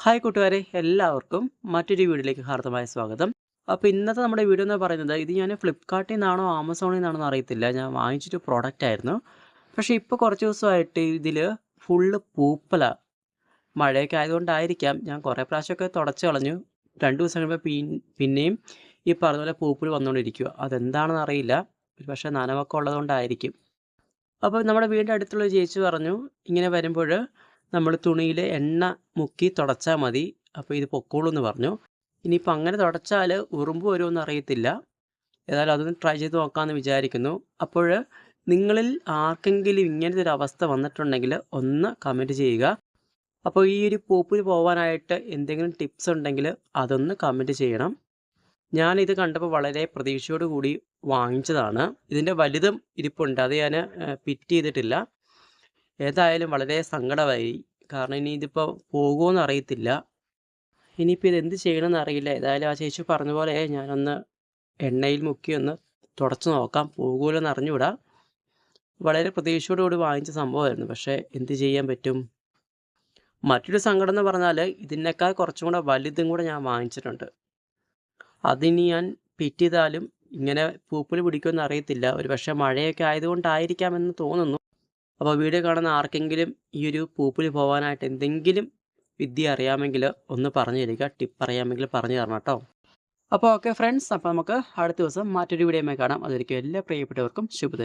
Hi കൂട്ടുകാരെ എല്ലാവർക്കും മറ്റൊരു വീഡിയോയിലേക്ക് ഹാർദമായ സ്വാഗതം. അപ്പോൾ ഇന്നത്തെ നമ്മുടെ വീഡിയോ എന്ന് പറയുന്നത് ഇത് ഞാൻ ഫ്ലിപ്കാർട്ടിൽ നിന്നാണോ ആമസോണിൽ നിന്നാണോ അറിയത്തില്ല. ഞാൻ വാങ്ങിച്ചൊരു പ്രോഡക്റ്റ് ആയിരുന്നു. പക്ഷേ ഇപ്പോൾ കുറച്ച് ദിവസമായിട്ട് ഇതിൽ ഫുള്ള് പൂപ്പല മഴയൊക്കെ ആയതുകൊണ്ടായിരിക്കാം. ഞാൻ കുറേ പ്രാവശ്യമൊക്കെ തുടച്ച് കളഞ്ഞു. രണ്ട് ദിവസം കഴിയുമ്പോൾ പിന്നെയും ഈ പറഞ്ഞ പോലെ പൂപ്പൽ വന്നുകൊണ്ടിരിക്കുക അതെന്താണെന്ന് അറിയില്ല. പക്ഷേ നനവൊക്കെ ഉള്ളതുകൊണ്ടായിരിക്കും. അപ്പോൾ നമ്മുടെ വീടിന്റെ അടുത്തുള്ള ചേച്ചി പറഞ്ഞു ഇങ്ങനെ വരുമ്പോൾ നമ്മൾ തുണിയിൽ എണ്ണ മുക്കി തുടച്ചാൽ മതി. അപ്പോൾ ഇത് പൊക്കോളൂ എന്ന് പറഞ്ഞു. ഇനിയിപ്പോൾ അങ്ങനെ തുടച്ചാൽ ഉറുമ്പ് വരുമെന്ന് അറിയത്തില്ല. ഏതായാലും അതൊന്ന് ട്രൈ ചെയ്ത് നോക്കാമെന്ന് വിചാരിക്കുന്നു. അപ്പോൾ നിങ്ങളിൽ ആർക്കെങ്കിലും ഇങ്ങനത്തെ ഒരു അവസ്ഥ വന്നിട്ടുണ്ടെങ്കിൽ ഒന്ന് കമന്റ് ചെയ്യുക. അപ്പോൾ ഈ ഒരു പൂപ്പിൽ പോകാനായിട്ട് എന്തെങ്കിലും ടിപ്സ് ഉണ്ടെങ്കിൽ അതൊന്ന് കമന്റ് ചെയ്യണം. ഞാനിത് കണ്ടപ്പോൾ വളരെ പ്രതീക്ഷയോട് കൂടി വാങ്ങിച്ചതാണ്. ഇതിന്റെ വലുതും ഇരിപ്പുണ്ട്. അത് ഞാൻ പിറ്റ് ചെയ്തിട്ടില്ല. ഏതായാലും വളരെ സങ്കടമായി. കാരണം ഇനി ഇതിപ്പോൾ പോകുമോയെന്ന് അറിയത്തില്ല. ഇനിയിപ്പോൾ ഇത് എന്ത് ചെയ്യണമെന്ന് അറിയില്ല. ഏതായാലും ആ ചേച്ചി പറഞ്ഞ പോലെ ഞാനൊന്ന് എണ്ണയിൽ മുക്കി ഒന്ന് തുടച്ചു നോക്കാം. പോകുമല്ലോ എന്ന് അറിഞ്ഞുകൂടാ. വളരെ പ്രതീക്ഷയോടുകൂടി വാങ്ങിച്ച സംഭവമായിരുന്നു. പക്ഷേ എന്ത് ചെയ്യാൻ പറ്റും? മറ്റൊരു സങ്കടം എന്ന് പറഞ്ഞാൽ ഇതിനേക്കാൾ കുറച്ചും കൂടെ വലുതും കൂടെ ഞാൻ വാങ്ങിച്ചിട്ടുണ്ട്. അതിനി ഞാൻ പിറ്റിതാലും ഇങ്ങനെ പൂപ്പൽ പിടിക്കുമെന്ന് അറിയത്തില്ല. ഒരു പക്ഷേ മഴയൊക്കെ ആയതുകൊണ്ടായിരിക്കാമെന്ന് തോന്നുന്നു. അപ്പോൾ വീഡിയോ കാണുന്ന ആർക്കെങ്കിലും ഈ ഒരു പൂപ്പിൽ പോകാനായിട്ട് എന്തെങ്കിലും വിദ്യ അറിയാമെങ്കിൽ ഒന്ന് പറഞ്ഞു തരിക ടിപ്പ് അറിയാമെങ്കിൽ പറഞ്ഞു തരണം കേട്ടോ. അപ്പോൾ ഓക്കെ ഫ്രണ്ട്സ് അപ്പോൾ നമുക്ക് അടുത്ത ദിവസം മറ്റൊരു വീഡിയോയുമായി കാണാം. അതായിരിക്കും എല്ലാ പ്രിയപ്പെട്ടവർക്കും ശുഭദിനം.